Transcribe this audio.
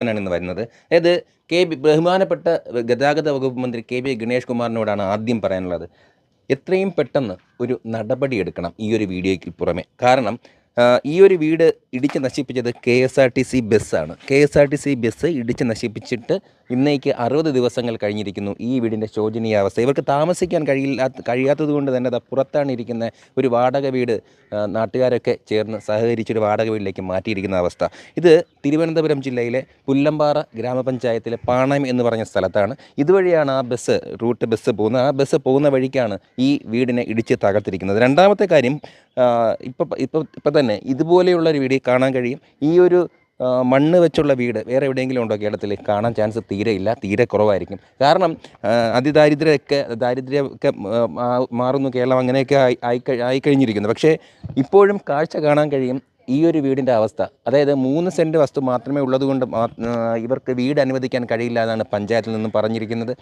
ആണ് ഇന്ന് വരുന്നത്. അതായത് കെ ബി ബഹുമാനപ്പെട്ട ഗതാഗത വകുപ്പ് മന്ത്രി കെ ബി ഗണേഷ് കുമാറിനോടാണ് ആദ്യം പറയാനുള്ളത്. എത്രയും പെട്ടെന്ന് ഒരു നടപടി എടുക്കണം ഈ ഒരു വീഡിയോയ്ക്ക് പുറമെ. കാരണം ഈ ഒരു വീട് ഇടിച്ച് നശിപ്പിച്ചത് K S R T C ബസ്സാണ്. K S R T C bus ഇടിച്ച് നശിപ്പിച്ചിട്ട് ഇന്നേക്ക് അറുപത് ദിവസങ്ങൾ കഴിഞ്ഞിരിക്കുന്നു ഈ വീടിന്റെ ശോചനീയാവസ്ഥ. ഇവർക്ക് താമസിക്കാൻ കഴിയില്ലാത്ത കഴിയാത്തത് കൊണ്ട് തന്നെ അത് പുറത്താണ് ഇരിക്കുന്ന ഒരു വാടക വീട് നാട്ടുകാരൊക്കെ ചേർന്ന് സഹകരിച്ചൊരു വാടക വീട്ടിലേക്ക് മാറ്റിയിരിക്കുന്ന അവസ്ഥ. ഇത് തിരുവനന്തപുരം ജില്ലയിലെ പുല്ലമ്പാറ ഗ്രാമപഞ്ചായത്തിലെ പാണയം എന്ന് പറഞ്ഞ സ്ഥലത്താണ്. ഇതുവഴിയാണ് ആ ബസ് റൂട്ട് ബസ് പോകുന്നത്. ആ ബസ് പോകുന്ന വഴിക്കാണ് ഈ വീടിനെ ഇടിച്ച് തകർത്തിരിക്കുന്നത്. രണ്ടാമത്തെ കാര്യം ഇപ്പം ഇപ്പം ഇപ്പം തന്നെ ഇതുപോലെയുള്ള ഒരു വീട് കാണാൻ കഴിയും. ഈ ഒരു മണ്ണ് വെച്ചുള്ള വീട് വേറെ എവിടെയെങ്കിലും ഉണ്ടോ കേരളത്തിൽ? കാണാൻ ചാൻസ് തീരെ ഇല്ല. തീരെ കുറവായിരിക്കും. കാരണം അതിദാരിദ്ര്യമൊക്കെ ദാരിദ്ര്യമൊക്കെ മാറുന്നു. കേരളം അങ്ങനെയൊക്കെ ആയി ആയി ആയിക്കഴിഞ്ഞിരിക്കുന്നു പക്ഷേ ഇപ്പോഴും കാഴ്ച കാണാൻ കഴിയും ഈ ഒരു വീടിന്റെ അവസ്ഥ. അതായത് മൂന്ന് സെന്റ് വസ്തു മാത്രമേ ഉള്ളതുകൊണ്ട് ഇവർക്ക് വീട് അനുവദിക്കാൻ കഴിയില്ല എന്നാണ് പഞ്ചായത്തിൽ നിന്നും പറഞ്ഞിരിക്കുന്നത്.